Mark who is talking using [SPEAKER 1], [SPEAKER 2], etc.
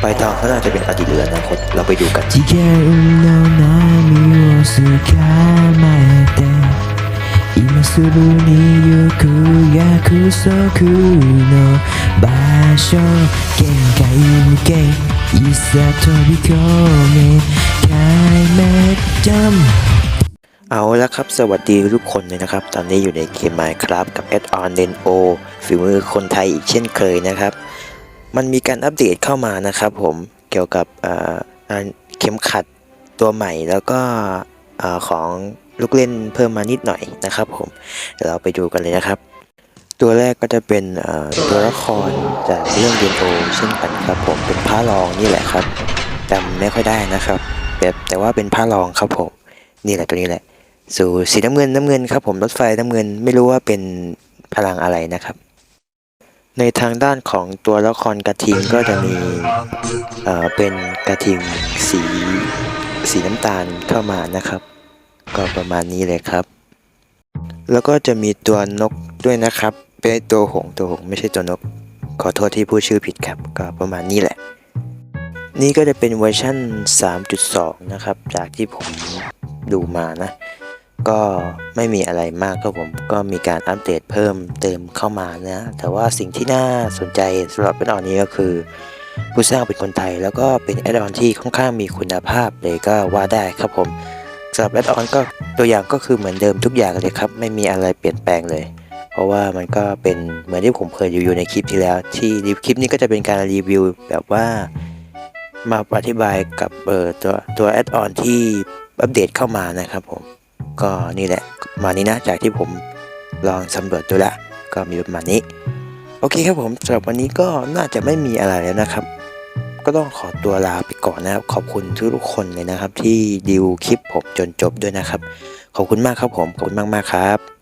[SPEAKER 1] ไปทางข้างหน้าจะเป็นอดีตหรืออนาคตเราไปดูกัน
[SPEAKER 2] 次元の波を捕まえて今すぐに行く約束の場所限界無限いざ飛び込め壊滅ジャンプ
[SPEAKER 1] เอาละครับ สวัสดีทุกคนเลยนะครับ ตอนนี้อยู่ในเกม Minecraft กับ a d on d e n o ฝีมือคนไทยอีกเช่นเคยนะครับ มันมีการอัปเดตเข้ามานะครับผมเกี่ยวกับเอ่ออันเข็มขัดตัวใหม่แล้วก็ของลูกเล่นเพิ่มมานิดหน่อยนะครับผมเดี๋ยวเราไปดูกันเลยนะครับ ตัวแรกก็จะเป็นตัวละครจากเรื่อง d e n o เช่นกันครับผมเป็นพระรองนี่แหละครับจำไม่ค่อยได้นะครับแบบแต่ว่าเป็นพระรองครับผมนี่แหละตัวนี้แหละสู่สีน้ำเงินน้ำเงินครับผมรถไฟน้ำเงินไม่รู้ว่าเป็นพลังอะไรนะครับ ในทางด้านของตัวละครกระทิงก็จะมีเอ่อเป็นกระทิงสีสีน้ำตาลเข้ามานะครับ ก็ประมาณนี้เลยครับ แล้วก็จะมีตัวนกด้วยนะครับเป็นตัวหงส์ตัวหงส์ไม่ใช่ตัวนก ขอโทษที่พูดชื่อผิดครับ ก็ประมาณนี้แหละ นี่ก็จะเป็นเวอร์ชั่น 3.2 นะครับ จากที่ผมดูมานะ ก็ไม่มีอะไรมากครับผมก็มีการอัปเดตเพิ่มเติมเข้ามานะแต่ว่าสิ่งที่น่าสนใจสำหรับแอดออนนี้ก็คือ ผู้สร้างเป็นคนไทย แล้วก็เป็นแอดออนที่ค่อนข้างมีคุณภาพเลยก็ว่าได้ครับผมสำหรับแอดออนก็ตัวอย่างก็คือเหมือนเดิมทุกอย่างเลยครับ ไม่มีอะไรเปลี่ยนแปลงเลย เพราะว่ามันก็เป็นเหมือนที่ผมเคยรีวิวในคลิปที่แล้ว ที่คลิปนี้ก็จะเป็นการรีวิวแบบว่ามาอธิบายกับเออตัวตัวแอดออนที่อัปเดตเข้ามานะครับผม ก็นี่แหละประมาณนี้นะจากที่ผมลองสำรวจดูละก็มีประมาณนี้ โอเคครับผมสำหรับวันนี้ก็น่าจะไม่มีอะไรแล้วนะครับ ก็ต้องขอตัวลาไปก่อนนะครับ ขอบคุณทุกคนเลยนะครับ ที่ดูคลิปผมจนจบด้วยนะครับ ขอบคุณมากครับผมขอบคุณมากๆครับ